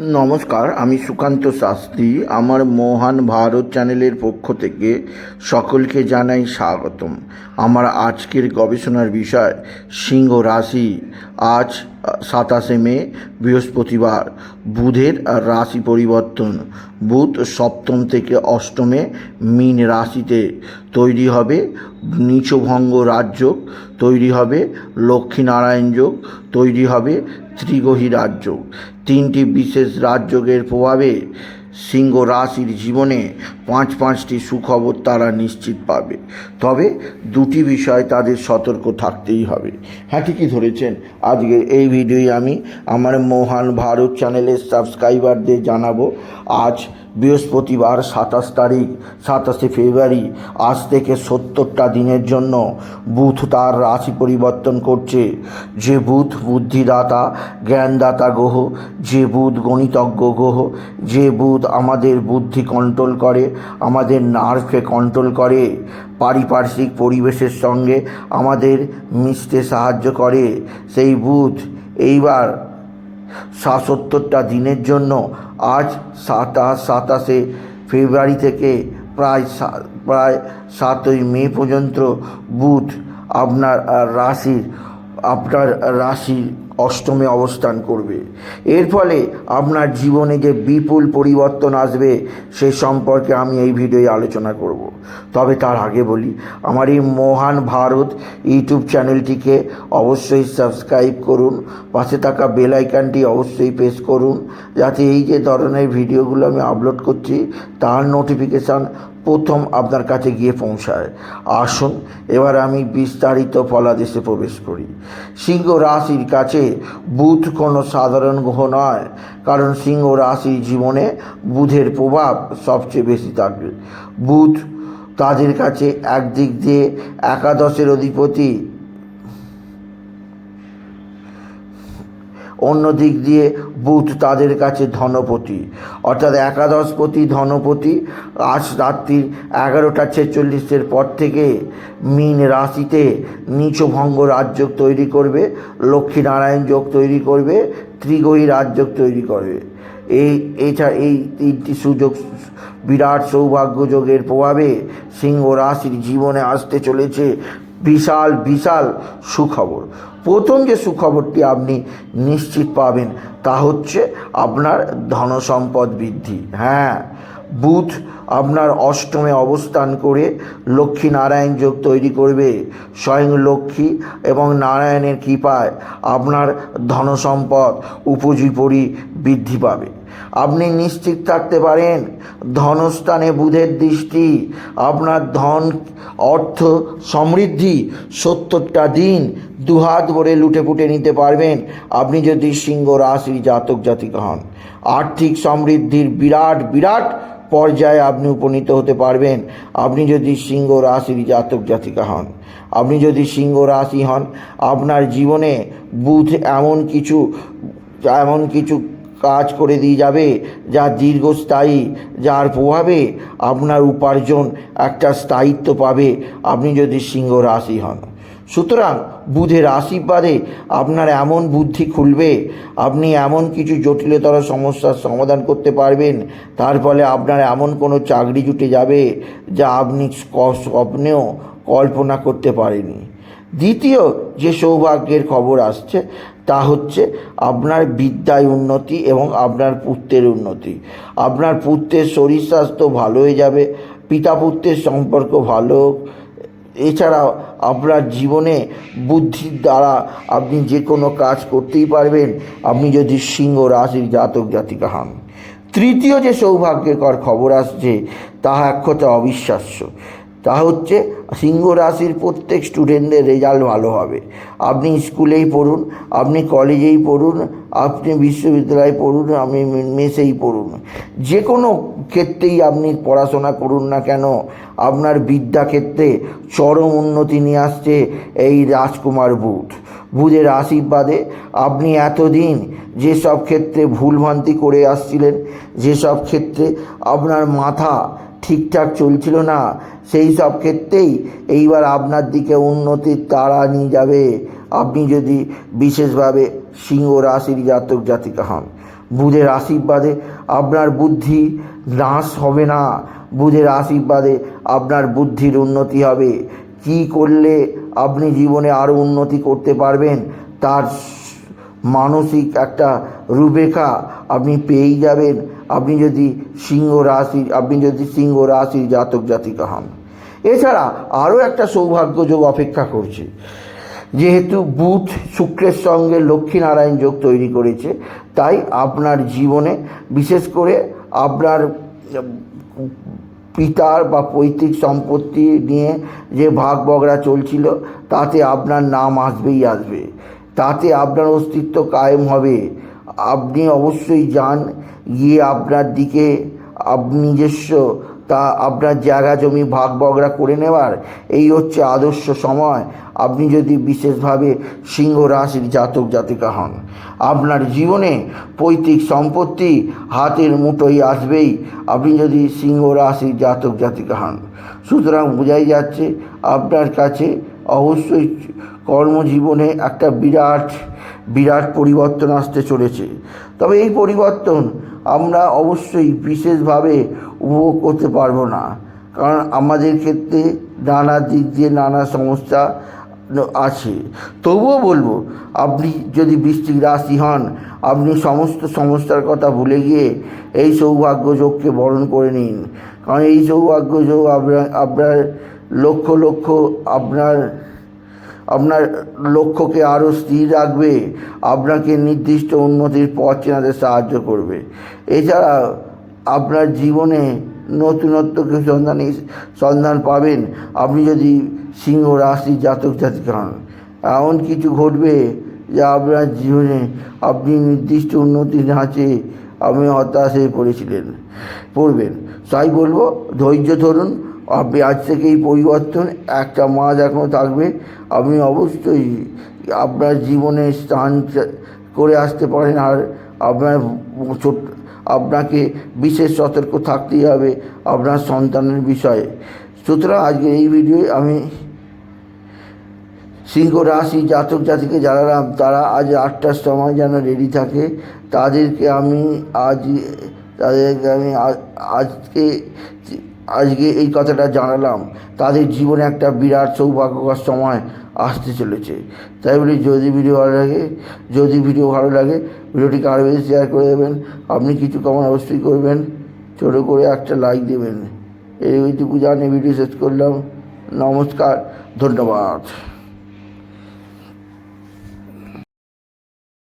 নমস্কার, আমি সুকান্ত শাস্ত্রী। আমার মহান ভারত চ্যানেলের পক্ষ থেকে সকলকে জানাই স্বাগতম। আমার আজকের গবেষণার বিষয়, সিংহ রাশি। আজ, সাতাশে মে, বৃহস্পতিবার। বুধের রাশি পরিবর্তন। বুধ সপ্তম থেকে অষ্টমে মীন রাশিতে। তৈরি হবে নিচভঙ্গ রাজযোগ তৈরি হবে লক্ষ্মীনারায়ণ যোগ, তৈরি হবে ত্রিগহী রাজযোগ তিনটি বিশেষ রাজযোগের প্রভাবে সিংহ রাশির জীবনে পাঁচ পাঁচটি সুখবর তারা নিশ্চিত পাবে। তবে দুটি বিষয় তাদের সতর্ক থাকতেই হবে। হ্যাঁ ঠিকই ধরেছেন। আজকে এই ভিডিওই আমি আমার মহান ভারত চ্যানেলের সাবস্ক্রাইবারদের জানাব। আজ বৃহস্পতিবার সাতাশ তারিখ, সাতাশে ফেব্রুয়ারি, আজ থেকে সত্তরটা দিনের জন্য বুধ তার রাশি পরিবর্তন করছে। যে বুধ বুদ্ধিদাতা, জ্ঞানদাতা গ্রহ, যে বুধ গণিতজ্ঞ গ্রহ, যে বুধ আমাদের বুদ্ধি কন্ট্রোল করে, আমাদের নার্ভকে কন্ট্রোল করে, পারিপার্শ্বিক পরিবেশের সঙ্গে আমাদের মিশতে সাহায্য করে। সেই বুধ এইবার সত্তরটা দিনের জন্য আজ সাতাশ সাতাশে ফেব্রুয়ারি থেকে প্রায় প্রায় সাতই মে পর্যন্ত বুধ আপনার রাশির আপনার রাশির অষ্টমে অবস্থান করবে। এর ফলে আপনার জীবনে যে বিপুল পরিবর্তন আসবে, সে সম্পর্কে আমি এই ভিডিওয়ে আলোচনা করব। তবে তার আগে বলি, আমার এই মহান ভারত ইউটিউব চ্যানেলটিকে অবশ্যই সাবস্ক্রাইব করুন, পাশে থাকা বেল অবশ্যই প্রেস করুন, যাতে এই যে ধরনের ভিডিওগুলো আমি আপলোড করছি, তার নোটিফিকেশান প্রথম আপনার কাছে গিয়ে পৌঁছায়। আসুন, এবার আমি বিস্তারিত ফলাদেশে প্রবেশ করি। সিংহ রাশির কাছে বুধ কোনো সাধারণ গ্রহ নয়, কারণ সিংহ রাশির জীবনে বুধের প্রভাব সবচেয়ে বেশি থাকবে বুধ তাদের কাছে একদিক দিয়ে একাদশের অধিপতি অন্য দিক দিয়ে বুধ তাদের কাছে ধনপতি। অর্থাৎ একাদশপতি ধনপতি। আজ রাত্রির এগারোটা ছেচল্লিশের পর থেকে মীন রাশিতে নিচভঙ্গ রাজযোগ তৈরি করবে, লক্ষ্মীনারায়ণ যোগ তৈরি করবে, ত্রিগহী রাজযোগ তৈরি করবে। এই এছাড়া এই তিনটি সুযোগ বিরাট সৌভাগ্য যোগের প্রভাবে সিংহ রাশির জীবনে আসতে চলেছে বিশাল বিশাল সুখবর। প্রথম যে সুখবরটি আপনি নিশ্চিত পাবেন তা হচ্ছে আপনার ধনসম্পদ বৃদ্ধি। হ্যাঁ বুধ আপনার অষ্টমে অবস্থান করে লক্ষ্মী নারায়ণ যোগ তৈরি করবে। স্বয়ং লক্ষ্মী এবং নারায়ণের কৃপায় আপনার ধনসম্পদ উপজীপরি বৃদ্ধি পাবে। আপনি নিশ্চিত থাকতে পারেন, ধনস্থানে বুধের দৃষ্টি, আপনার ধন অর্থ সমৃদ্ধি সত্তরটা দিন দুহাত ভরে লুটে পুটে নিতে পারবেন। আপনি যদি সিংহ রাশির জাতক জাতিকা হন, আর্থিক সমৃদ্ধির বিরাট বিরাট পর্যায়ে আপনি উপনীত হতে পারবেন। আপনি যদি সিংহ রাশির জাতক জাতিকা হন, আপনি যদি সিংহ রাশি হন, আপনার জীবনে বুধ এমন কিছু এমন কিছু কাজ করে দিয়ে যাবে, যা দীর্ঘস্থায়ী, যার প্রভাবে আপনার উপার্জন একটা স্থায়িত্ব পাবে। আপনি যদি সিংহ রাশি হন। সুতরাং বুধের আশীর্বাদে আপনার এমন বুদ্ধি খুলবে, আপনি এমন কিছু জটিলতর সমস্যার সমাধান করতে পারবেন, তার ফলে আপনার এমন কোনো চাকরি জুটে যাবে যা আপনি স্বপ্নেও কল্পনা করতে পারেনি দ্বিতীয় যে সৌভাগ্যের খবর আসছে, তা হচ্ছে আপনার বিদ্যায় উন্নতি এবং আপনার পুত্রের উন্নতি। আপনার পুত্রের শরীর স্বাস্থ্য ভালো হয়ে যাবে পিতা পুত্রের সম্পর্ক ভালো এছাড়াও আপনার জীবনে বুদ্ধির দ্বারা আপনি যে কোনো কাজ করতেই পারবেন। আপনি যদি সিংহ রাশির জাতক, জাতিকা হন। তৃতীয় যে সৌভাগ্যকর খবর আসছে, তাহা এক কথা অবিশ্বাস্য। তা হচ্ছে সিংহ রাশির প্রত্যেক স্টুডেন্টদের রেজাল্ট ভালো হবে। আপনি স্কুলেই পড়ুন, আপনি কলেজেই পড়ুন, আপনি বিশ্ববিদ্যালয়ে পড়ুন, আপনি মেসেই পড়ুন। যে কোনো ক্ষেত্রেই আপনি পড়াশোনা করুন না কেন, আপনার বিদ্যাক্ষেত্রে চরম উন্নতি নিয়ে আসছে এই রাজকুমার বুধ। বুধের আশীর্বাদে আপনি এতদিন যেসব ক্ষেত্রে ভুলভ্রান্তি করে আসছিলেন, যেসব ক্ষেত্রে আপনার মাথা ঠিকঠাক চলছিল না, সেই সব ক্ষেত্রেই এইবার আপনার দিকে উন্নতির তারা নিয়ে যাবে। আপনি যদি বিশেষভাবে সিংহ রাশির জাতক জাতিকা হন, বুধের আশীর্বাদে আপনার বুদ্ধি নাশ হবে না। বুধের আশীর্বাদে আপনার বুদ্ধির উন্নতি হবে। কি করলে আপনি জীবনে আরও উন্নতি করতে পারবেন, তার মানসিক একটা রূপরেখা আপনি পেয়েই যাবেন। আপনি যদি সিংহ রাশি আপনি যদি সিংহ রাশির জাতক জাতিকা হন। এছাড়া আরও একটা সৌভাগ্য যোগ অপেক্ষা করছে। যেহেতু বুধ শুক্রের সঙ্গে লক্ষ্মীনারায়ণ যোগ তৈরি করেছে, তাই আপনার জীবনে বিশেষ করে আপনার পিতার বা পৈতৃক সম্পত্তি নিয়ে যে ভাগ বগড়া চলছিল, তাতে আপনার নাম আসবেই আসবে। তাতে আপনার অস্তিত্ব কায়েম হবে। আপনি অবশ্যই যান, গিয়ে আপনার দিকে আপনি নিজস্ব, তা আপনার জায়গা, জমি ভাগ বগড়া করে নেওয়ার এই হচ্ছে আদর্শ সময়। আপনি যদি বিশেষভাবে সিংহ রাশির জাতক, জাতিকা হন, আপনার জীবনে পৈতৃক সম্পত্তি হাতের মুঠোয় আসবেই। আপনি যদি সিংহ রাশির জাতক, জাতিকা হন, সুতরাং বোঝাই যাচ্ছে আপনার কাছে অবশ্যই কর্মজীবনে একটা বিরাট বিরাট পরিবর্তন আসতে চলেছে। তবে এই পরিবর্তন আমরা অবশ্যই বিশেষভাবে উপভোগ করতে পারব না। কারণ আমাদের ক্ষেত্রে নানা দিক দিয়ে নানা সমস্যা আছে। তবুও বলব, আপনি যদি বৃশ্চিক রাশি হন, আপনি সমস্ত সমস্যার কথা ভুলে গিয়ে এই সৌভাগ্য যোগকে বরণ করে নিন। কারণ এই সৌভাগ্য যোগ আপনার আপনার লক্ষ লক্ষ আপনার আপনার লক্ষ্যকে আরও স্থির রাখবে, আপনাকে নির্দিষ্ট উন্নতির পথ চেনাতে সাহায্য করবে। এছাড়া আপনার জীবনে নতুনত্বকে সন্ধান সন্ধান পাবেন। আপনি যদি সিংহ, রাশি, জাতক, জাতিকা হন, এমন কিছু ঘটবে যা আপনার জীবনে আপনি নির্দিষ্ট উন্নতির ধাঁচে আপনি হতাশ হয়ে পড়েছিলেন, পড়বেন। তাই বলব, ধৈর্য ধরুন আপনি আজ থেকে এই পরিবর্তন, একটা মাস এখনও থাকবে, আপনি অবশ্যই আপনার জীবনে স্থান করে আসতে পারেন আর আপনার ছোট, আপনাকে বিশেষ সতর্ক থাকতেই হবে আপনার সন্তানের বিষয়ে। সুতরাং আজকে এই ভিডিওয়ে আমি সিংহ রাশি জাতক জাতিকে জানালাম, তারা আজ আটটার সময় যেন রেডি থাকে। তাদেরকে আমি আজ, তাদেরকে আমি আজকে আজকে এই কথাটা জানালাম। তাদের জীবনে একটা বিরাট সৌভাগ্যকর সময় আসতে চলেছে। তাই বলি, যদি ভিডিও ভালো লাগে, যদি ভিডিও ভালো লাগে, ভিডিওটিকে আরও বেশি শেয়ার করে দেবেন। আপনি কিছু কমন অবশ্যই করবেন। ছোটো করে একটা লাইক দেবেন। এইটুকু জানিয়ে ভিডিও শেষ করলাম। নমস্কার, ধন্যবাদ।